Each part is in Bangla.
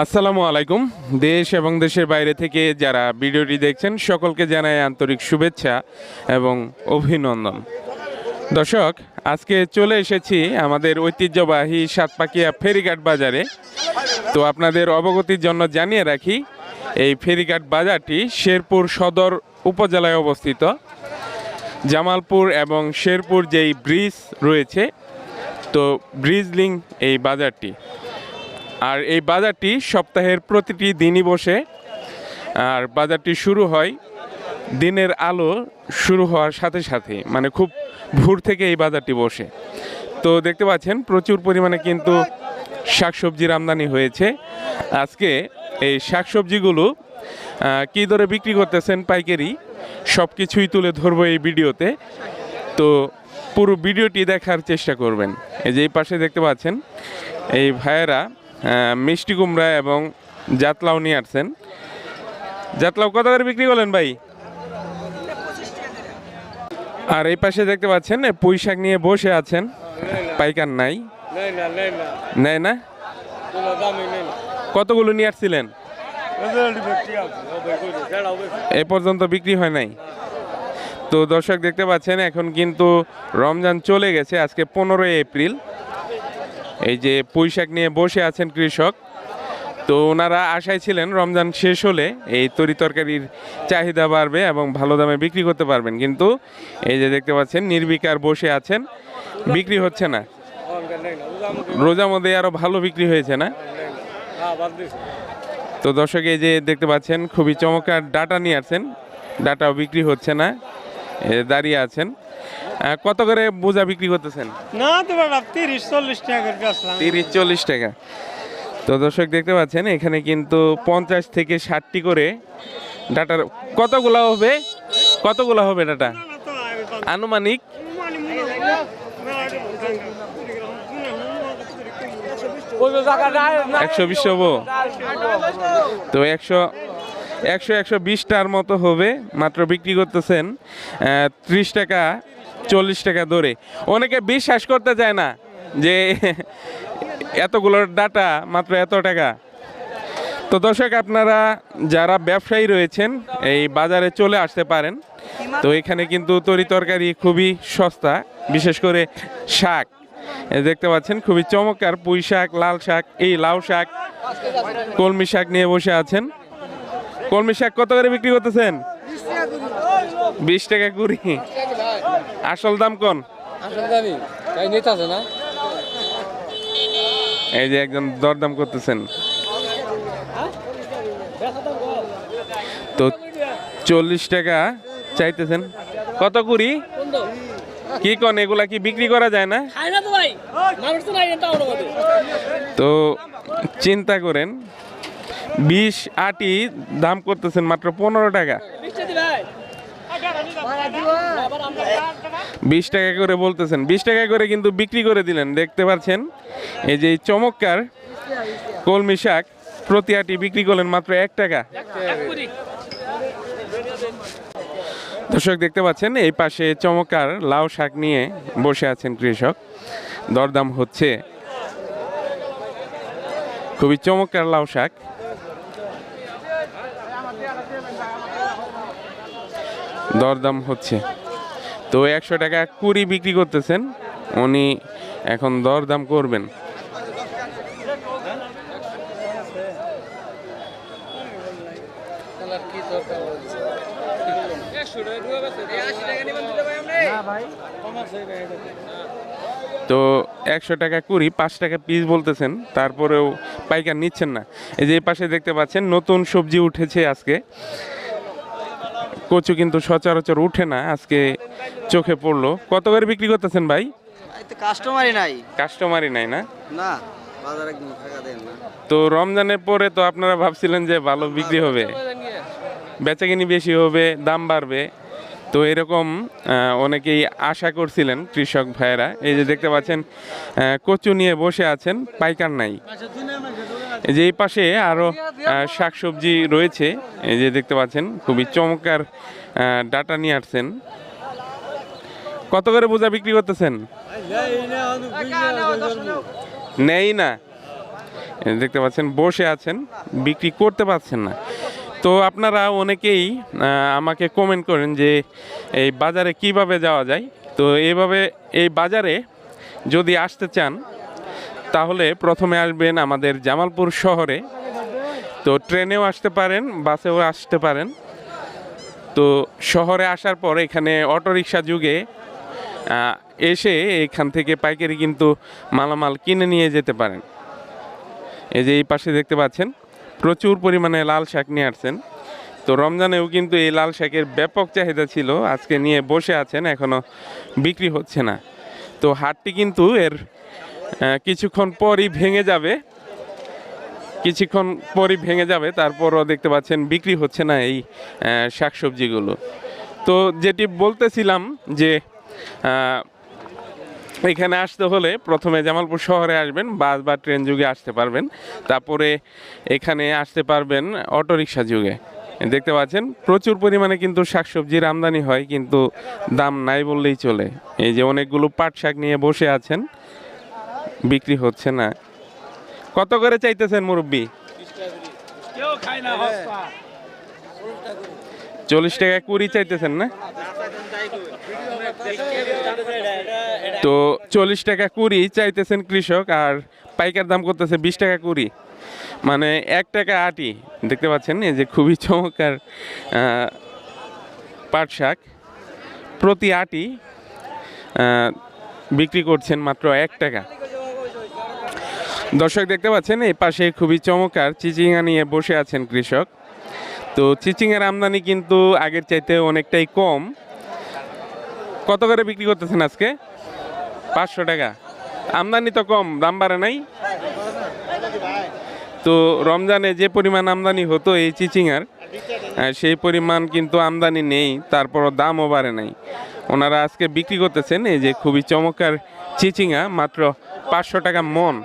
আসসালামু আলাইকুম। দেশ এবং দেশের বাইরে থেকে যারা ভিডিওটি দেখছেন, সকলকে জানাই আন্তরিক শুভেচ্ছা এবং অভিনন্দন। দর্শক, আজকে চলে এসেছি আমাদের ঐতিহ্যবাহী সাতপাকিয়া ফেরিঘাট বাজারে। তো আপনাদের অবগতির জন্য জানিয়ে রাখি, এই ফেরিঘাট বাজারটি শেরপুর সদর উপজেলায় অবস্থিত। জামালপুর এবং শেরপুর যেই ব্রিজ রয়েছে, তো ব্রিজ লিঙ্ক এই বাজারটি। আর এই বাজারটি সপ্তাহের প্রতিটি দিনই বসে। আর বাজারটি শুরু হয় দিনের আলো শুরু হওয়ার সাথে সাথে মানে খুব ভোর থেকে এই বাজারটি বসে। তো দেখতে পাচ্ছেন, প্রচুর পরিমাণে কিন্তু শাকসবজির আমদানি হয়েছে। আজকে এই শাকসবজিগুলো কী দরে বিক্রি করতেছেন পাইকারি সব কিছুই তুলে ধরবো এই ভিডিওতে। তো পুরো ভিডিওটি দেখার চেষ্টা করবেন। এই যে এই পাশে দেখতে পাচ্ছেন, এই ভাইয়েরা মিষ্টি কুমড়া এবং জাতলাও নিয়ে আসছেন। জাতলাও কত করে বিক্রি করলেন ভাই? আর এই পাশে দেখতে পাচ্ছেন পুঁই শাক নিয়ে বসে আছেন, পাইকার নাই। নেয় না? কতগুলো নিয়ে আসছিলেন? এ পর্যন্ত বিক্রি হয় নাই। তো দর্শক দেখতে পাচ্ছেন, এখন কিন্তু রমজান চলে গেছে, আজকে পনেরোই এপ্রিল। এই যে পুঁই শাক নিয়ে বসে আছেন কৃষক, তো ওনারা আশায় ছিলেন রমজান শেষ হলে এই তরি তরকারির চাহিদা বাড়বে এবং ভালো দামে বিক্রি করতে পারবেন। কিন্তু এই যে দেখতে পাচ্ছেন নির্বিকার বসে আছেন, বিক্রি হচ্ছে না। রোজা মধ্যে আরও ভালো বিক্রি হয়েছে না? তো দর্শক, এই যে দেখতে পাচ্ছেন, খুবই চমৎকার ডাটা নিয়ে আসছেন, ডাটাও বিক্রি হচ্ছে না দাঁড়িয়ে আছেন। কত করে বোঝা বিক্রি করতেছেন? না তো বেটা তিরিশ চল্লিশ টাকা করে বেচলাম। তিরিশ চল্লিশ টাকা। তো দর্শক দেখতে পাচ্ছেন এখানে কিন্তু পঞ্চাশ থেকে ষাটটি করে ডাটার কতগুলো হবে? কতগুলো হবে ডাটা? আনুমানিক? একশো বিশ হব। তো একশো একশো একশো বিশটার মতো হবে মাত্র বিক্রি করতেছেন ত্রিশ টাকা চল্লিশ টাকা দরে। অনেকে বিশ্বাস করতে চায় না যে এতগুলো ডাটা মাত্র এত টাকা। তো দর্শক, আপনারা যারা ব্যবসায়ী রয়েছেন, এই বাজারে চলে আসতে পারেন। তো এখানে কিন্তু তরি তরকারি খুবই সস্তা, বিশেষ করে শাক। দেখতে পাচ্ছেন, খুবই চমৎকার পুঁই শাক, লাল শাক, এই লাউ শাক, কলমি শাক নিয়ে বসে আছেন। কলমি শাক কত করে বিক্রি করতেছেন? বিশ টাকা কুড়ি। আসল দাম কোন? আসল জানি তাই নিতে আছে না? এই যে একজন দরদাম করতেছেন। তো চল্লিশ টাকা চাইতেছেন। কত কুড়ি? কি কন এগুলা কি বিক্রি করা যায় না? তো চিন্তা করেন বিশ আটি দাম করতেছেন মাত্র পনেরো টাকা। বিশ টাকা করে বলতেছেন। বিশ টাকা করে কিন্তু বিক্রি করে দিলেন, দেখতে পাচ্ছেন? এই যে চমৎকার কলমি শাক প্রতি আটি বিক্রি করলেন মাত্র এক টাকা। দর্শক, দেখতে পাচ্ছেন, এই পাশে চমৎকার লাউ শাক নিয়ে বসে আছেন কৃষক। দরদাম হচ্ছে। খুবই চমৎকার লাউ শাক। দরদাম হচ্ছে। তো একশো টাকা কুড়ি বিক্রি করতেছেন। উনি এখন দরদাম করবেন। তো একশো টাকা কুড়ি, পাঁচ টাকা পিস বলতেছেন, তারপরেও পাইকার নিচ্ছেন না। এই যে পাশে দেখতে পাচ্ছেন, নতুন সবজি উঠেছে আজকে। কচু কিন্তু সচরাচর উঠে না আজকে চোখে পড়ল। কত করে বিক্রি করতেছেন ভাই? কাস্টমারই নাই। কাস্টমারই নাই না? না বাজার একদম ফাঁকা দেন না। তো রমজানের পরে তো আপনারা ভাবছিলেন যে ভালো বিক্রি হবে। বেচাকিনি বেশি হবে দাম বাড়বে। তো এরকম অনেকেই আশা করছিলেন কৃষক ভাইয়েরা। এই যে দেখতে পাচ্ছেন কচু নিয়ে বসে আছেন পাইকার নাই। এই যে এই পাশে আরও শাকসবজি রয়েছে। এই যে দেখতে পাচ্ছেন, খুবই চমৎকার ডাটা নিয়ে আসছেন। কত করে বোঝা বিক্রি করতেছেন? নেই না। দেখতে পাচ্ছেন, বসে আছেন, বিক্রি করতে পারছেন না। তো আপনারা অনেকেই আমাকে কমেন্ট করেন যে এই বাজারে কীভাবে যাওয়া যায়। তো এইভাবে এই বাজারে যদি আসতে চান তাহলে প্রথমে আসবেন আমাদের জামালপুর শহরে। তো ট্রেনেও আসতে পারেন, বাসেও আসতে পারেন। তো শহরে আসার পর এখানে অটোরিকশা যুগে এসে এখান থেকে পাইকারি কিন্তু মালামাল কিনে নিয়ে যেতে পারেন। এই যে এই পাশে দেখতে পাচ্ছেন, প্রচুর পরিমাণে লাল শাক নিয়ে আসছেন। তো রমজানেও কিন্তু এই লাল শাকের ব্যাপক চাহিদা ছিল, আজকে নিয়ে বসে আছেন, এখনও বিক্রি হচ্ছে না। তো হাটটি কিন্তু এর কিছুক্ষণ পরই ভেঙে যাবে। কিছুক্ষণ পরই ভেঙে যাবে, তারপরও দেখতে পাচ্ছেন বিক্রি হচ্ছে না এই শাকসবজিগুলো। তো যেটি বলতেছিলাম যে এখানে আসতে হলে প্রথমে জামালপুর শহরে আসবেন, বাস বা ট্রেন যুগে আসতে পারবেন। তারপরে এখানে আসতে পারবেন অটোরিকশা যুগে। দেখতে পাচ্ছেন, প্রচুর পরিমাণে কিন্তু শাকসবজির আমদানি হয়, কিন্তু দাম নাই বললেই চলে। এই যে অনেকগুলো পাট শাক নিয়ে বসে আছেন বিক্রি হচ্ছে না। কত করে চাইতেছেন মুরব্বি? চল্লিশ টাকা কুড়ি চাইতেছেন না? তো চল্লিশ টাকা কুড়ি চাইতেছেন কৃষক আর পাইকার দাম করতেছে বিশ টাকা কুড়ি। মানে এক টাকা আটি দেখতে পাচ্ছেন এই যে খুবই চমৎকার পাট শাক। প্রতি আটি বিক্রি করছেন মাত্র এক টাকা। দর্শক দেখতে পাচ্ছেন, এই পাশে খুবই চমৎকার চিচিঙ্গা নিয়ে বসে আছেন কৃষক। তো চিচিঙ্গার আমদানি কিন্তু আগের চাইতে অনেকটাই কম। কত করে বিক্রি করতেছেন আজকে? পাঁচশো টাকা। আমদানি তো কম, দাম বাড়ে নাই। তো রমজানে যে পরিমাণ আমদানি হতো এই চিচিঙ্গার সেই পরিমাণ কিন্তু আমদানি নেই, তারপরও দামও বাড়ে নাই। ওনারা আজকে বিক্রি করতেছেন, এই যে খুবই চমৎকার চিচিঙ্গা, মাত্র পাঁচশো টাকা মন।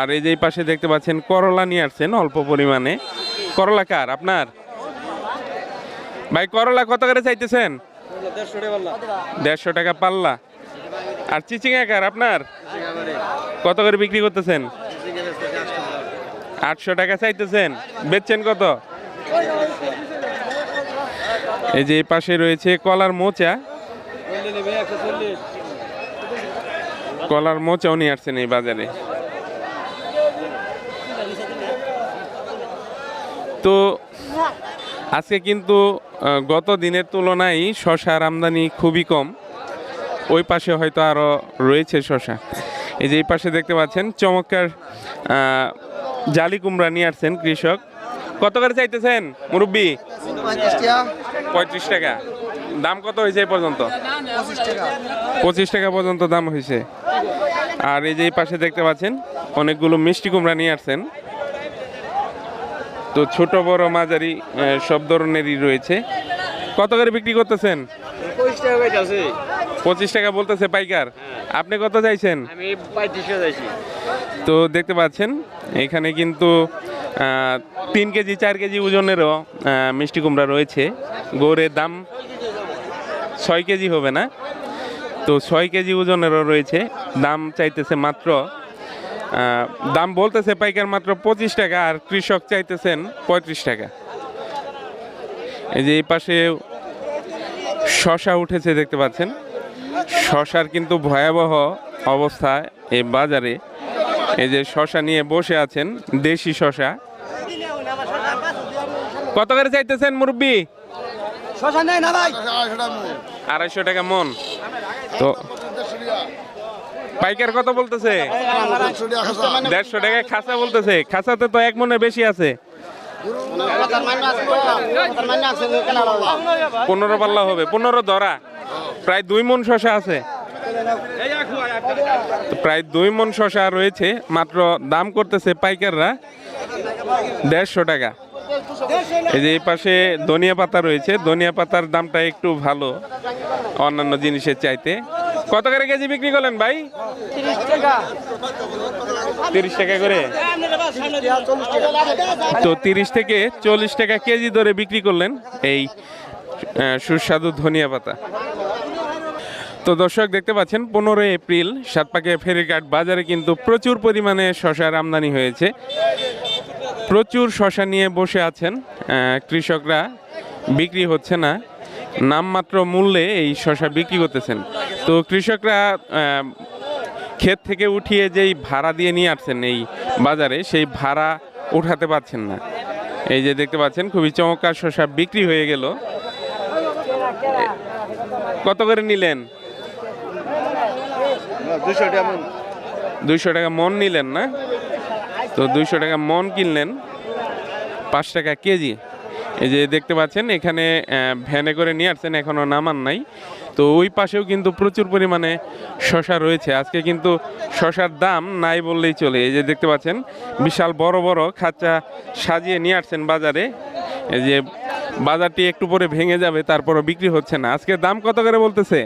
আর এই যে পাশে দেখতে পাচ্ছেন, করলা নিয়ে আসছেন অল্প পরিমাণে। করলা কার? আপনার? ভাই, করলা কত করে চাইতেছেন? দেড়শো টাকা পাল্লা। আর চিচিঙ্গা কার? আপনার? কত করে বিক্রি করতেছেন? আটশো টাকা চাইতেছেন। বেচছেন কত? এই যে পাশে রয়েছে কলার মোচা। কলার মোচাও নিয়ে আসছেন এই বাজারে। তো আজকে কিন্তু গত দিনের তুলনায় শশার আমদানি খুবই কম। ওই পাশে হয়তো আরও রয়েছে শশা। এই যে এই পাশে দেখতে পাচ্ছেন, চমৎকার জালি কুমড়া নিয়ে আসছেন কৃষক। কত করে চাইতেছেন, মুরব্বী? পঁয়ত্রিশ টাকা। দাম কত হয়েছে এই পর্যন্ত? পঁচিশ টাকা পর্যন্ত দাম হয়েছে। আর এই যে এই পাশে দেখতে পাচ্ছেন, অনেকগুলো মিষ্টি কুমড়া নিয়ে আসছেন। তো ছোট বড় মাঝারি সব ধরনেরই রয়েছে। কত করে বিক্রি করতেছেন? পঁচিশ টাকা বলতেছে পাইকার। আপনি কত চাইছেন? তো দেখতে পাচ্ছেন এখানে কিন্তু তিন কেজি চার কেজি ওজনেরও মিষ্টি কুমড়া রয়েছে। গৌরের দাম ছয় কেজি হবে না। তো ছয় কেজি ওজনেরও রয়েছে। দাম চাইতেছে মাত্র দাম বলতেছে পাইকার মাত্র পঁচিশ টাকা আর কৃষক চাইতেছেন পঁয়ত্রিশ টাকা। এই যে এই পাশে শশা উঠেছে দেখতে পাচ্ছেন। শশার কিন্তু ভয়াবহ অবস্থা এই বাজারে। এই যে শশা নিয়ে বসে আছেন দেশি শশা। কত করে চাইতেছেন মুরব্বী? শশা নেই না ভাই। আড়াইশো টাকা মন। তো পাইকার কত বলতেছে। দেড়শো টাকা খাসা বলতেছে। খাসাতে তো এক মনে বেশি আছে। পনেরো পাল্লা হবে। পনেরো ধরা। প্রায় দুই মন শশা আছে। প্রায় দুই মন শশা রয়েছে। মাত্র দাম করতেছে পাইকাররা দেড়শো টাকা। এই যে এই পাশে ধনিয়া পাতা রয়েছে, ধনিয়া পাতার দামটা একটু ভালো অন্যান্য জিনিসের চাইতে। কত করে কেজি বিক্রি করলেন ভাই? তিরিশ টাকা করে। তো তিরিশ থেকে চল্লিশ টাকা কেজি ধরে বিক্রি করলেন এই সুস্বাদু ধনিয়া পাতা। তো দর্শক দেখতে পাচ্ছেন, পনেরোই এপ্রিল সাতপাকে ফেরিঘাট বাজারে কিন্তু প্রচুর পরিমাণে শশার আমদানি হয়েছে। প্রচুর শশা নিয়ে বসে আছেন কৃষকরা। বিক্রি হচ্ছে না। নামমাত্র মূল্যে এই শশা বিক্রি করতেছেন। তো কৃষকরা ক্ষেত থেকে উঠিয়ে যেই ভাড়া দিয়ে নিয়ে আসছেন এই বাজারে সেই ভাড়া উঠাতে পারছেন না। এই যে দেখতে পাচ্ছেন খুবই চমৎকার শসা বিক্রি হয়ে গেল। কত করে নিলেন? দুশো টাকা মন নিলেন না? তো দুইশো টাকা মন কিনলেন পাঁচ টাকা কেজি। এই যে দেখতে পাচ্ছেন এখানে ভ্যানে করে নিয়ে আসছেন এখনও নামান নাই। তো ওই পাশেও কিন্তু প্রচুর পরিমাণে শশা রয়েছে। আজকে কিন্তু শশার দাম নাই বললেই চলে। এই যে দেখতে পাচ্ছেন বিশাল বড় বড় খাঁচা সাজিয়ে নিয়ে আসছেন বাজারে। এই যে বাজারটি একটু পরে ভেঙে যাবে তারপরও বিক্রি হচ্ছে না। আজকে দাম কত করে বলতেছে।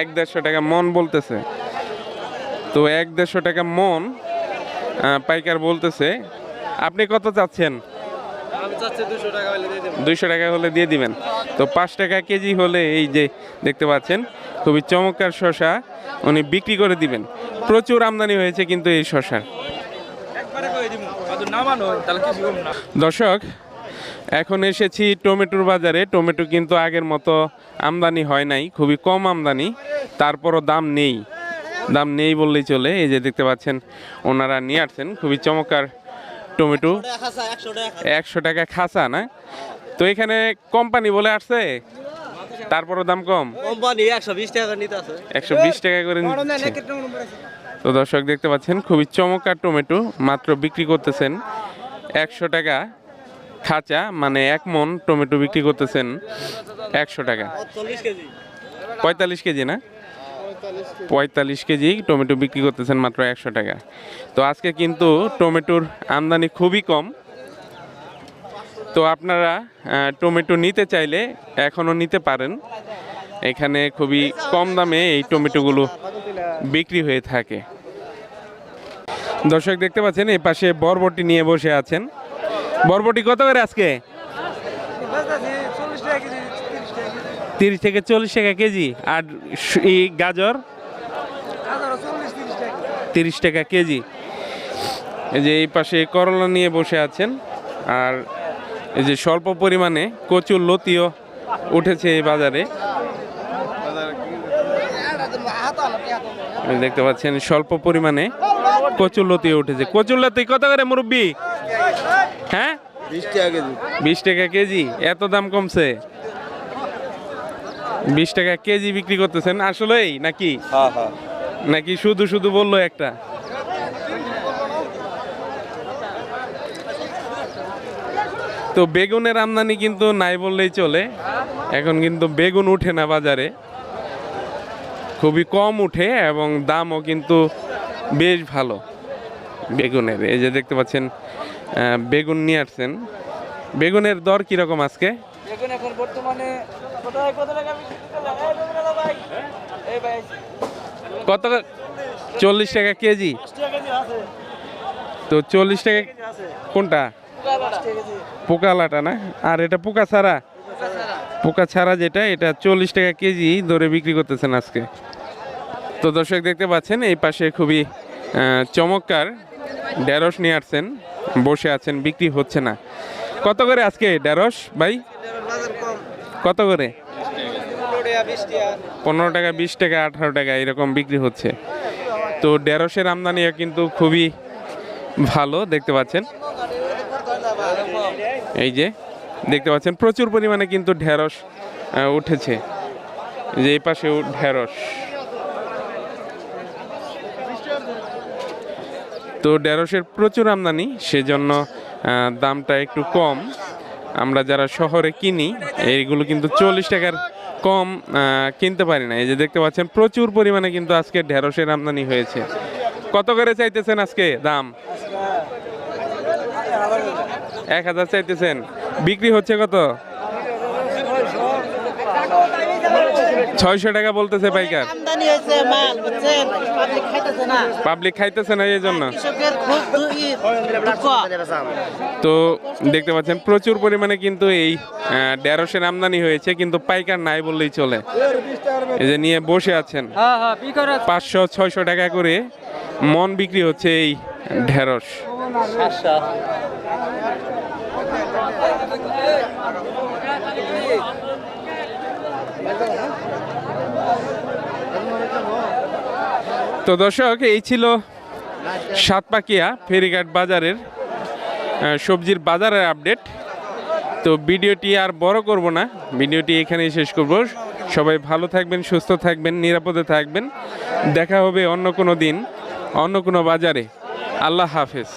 এক দেড়শো টাকা মন বলতেছে। তো এক দেড়শো টাকা মন পাইকার বলতেছে আপনি কত চাচ্ছেন? দুইশো টাকা হলে দিয়ে দিবেন। তো পাঁচ টাকা কেজি হলে এই যে দেখতে পাচ্ছেন খুবই চমৎকার শশা উনি বিক্রি করে দিবেন। প্রচুর আমদানি হয়েছে কিন্তু এই শশার দর্শক এখন এসেছি টমেটোর বাজারে। টমেটো কিন্তু আগের মতো আমদানি হয় নাই খুবই কম আমদানি তারপরও দাম নেই। দাম নেই বললেই চলে। এই যে দেখতে পাচ্ছেন ওনারা নিয়ে আসছেন। খুবই চমৎকার টমেটো। একশো টাকা খাসা না? তো এখানে কোম্পানি বলে আসছে? তারপরও দাম কম? কোম্পানি একশো বিশ টাকা নিতে আছে। একশো বিশ টাকা করে তো দর্শক দেখতে পাচ্ছেন খুবই চমৎকার টমেটো মাত্র বিক্রি করতেছেন একশো টাকা খাঁচা মানে এক মন টমেটো বিক্রি করতেছেন একশো টাকা। পঁয়তাল্লিশ কেজি না? পঁয়তাল্লিশ কেজি টমেটো বিক্রি করতেছেন মাত্র একশো টাকা। তো আজকে কিন্তু টমেটোর আমদানি খুবই কম। তো আপনারা টমেটো নিতে চাইলে এখনও নিতে পারেন। এখানে খুবই কম দামে এই টমেটোগুলো বিক্রি হয়ে থাকে। দর্শক দেখতে পাচ্ছেন এই পাশে বরবটি নিয়ে বসে আছেন। বরবটি কত করে আজকে? তিরিশ থেকে চল্লিশ টাকা কেজি। আর এই গাজর তিরিশ টাকা কেজি। এই যে এই পাশে করলা নিয়ে বসে আছেন। আর এই যে স্বল্প পরিমাণে কচুর লতিও উঠেছে এই বাজারে। দেখতে পাচ্ছেন স্বল্প পরিমাণে কচুর লতিও উঠেছে। কচুর লতি কত করে মুরব্বি? হ্যাঁ? বিশ টাকা কেজি। এত দাম কমছে? বিশ টাকা কেজি বিক্রি করতেছেন। আসলেই নাকি? হ্যাঁ হ্যাঁ। নাকি শুধু শুধু বলল একটা? তো বেগুনের আমদানি কিন্তু নাই বললেই চলে। এখন কিন্তু বেগুন উঠে না বাজারে। খুবই কম উঠে এবং দামও কিন্তু বেশ ভালো বেগুনের। এই যে দেখতে পাচ্ছেন বেগুন নিয়ে আসছেন। বেগুনের দর কীরকম আজকে? এখন এখন বর্তমানে কোথায় কত টাকা বিক্রি করলাম? এই বেগুন আলা ভাই এই ভাই কত চল্লিশ টাকা কেজি? তো চল্লিশ টাকা কোনটা? দশ টাকা কেজি পোকা লাটা না? আর এটা পোকা ছাড়া? পোকা ছাড়া যেটা এটা চল্লিশ টাকা কেজি ধরে বিক্রি করতেছেন আজকে। তো দর্শক দেখতে পাচ্ছেন এই পাশে খুবই চমৎকার ঢেঁড়স নিয়ে আসছেন বসে আছেন বিক্রি হচ্ছে না। কত করে আজকে ঢেঁড়স ভাই? কত করে? পনেরো টাকা, বিশ টাকা, আঠারো টাকা এরকম বিক্রি হচ্ছে। তো ঢেঁড়সের আমদানিও কিন্তু খুবই ভালো, দেখতে পাচ্ছেন। এই যে, দেখতে পাচ্ছেন, প্রচুর পরিমাণে কিন্তু ঢেঁড়স উঠেছে। যে এই পাশেও ঢেঁড়স। তো ঢেঁড়সের প্রচুর আমদানি, সেজন্য দামটা একটু কম। আমরা যারা শহরে কিনি, এইগুলো কিন্তু চল্লিশ টাকার কম কিনতে পারি না। এই যে দেখতে পাচ্ছেন, প্রচুর পরিমাণে কিন্তু আজকে ঢেঁড়সের আমদানি হয়েছে। কত করে চাইতেছেন আজকে দাম? এক হাজার চাইতেছেন। বিক্রি হচ্ছে কত? ছয়শো টাকা বলতেছে পাইকার। আমদানি হয়েছে মাল বুঝছেন? পাবলিক খাইতেছে না। পাবলিক খাইতেছে না এই জন্য। তো দেখতে পাচ্ছেন প্রচুর পরিমাণে কিন্তু এই আহ, ঢেঁড়সের আমদানি হয়েছে কিন্তু পাইকার নাই বললেই চলে। এই যে নিয়ে বসে আছেন। হ্যাঁ হ্যাঁ পাঁচশো ছয়শো টাকা করে মন বিক্রি হচ্ছে এই ঢেঁড়স। তো দর্শক এই ছিল সাতপাকিয়া ফেরিঘাট বাজারের সবজির বাজারের আপডেট। তো ভিডিওটি আর বড় করব না, ভিডিওটি এখানেই শেষ করব। সবাই ভালো থাকবেন, সুস্থ থাকবেন, নিরাপদে থাকবেন। দেখা হবে অন্য কোনো দিন, অন্য কোনো বাজারে। আল্লাহ হাফেজ।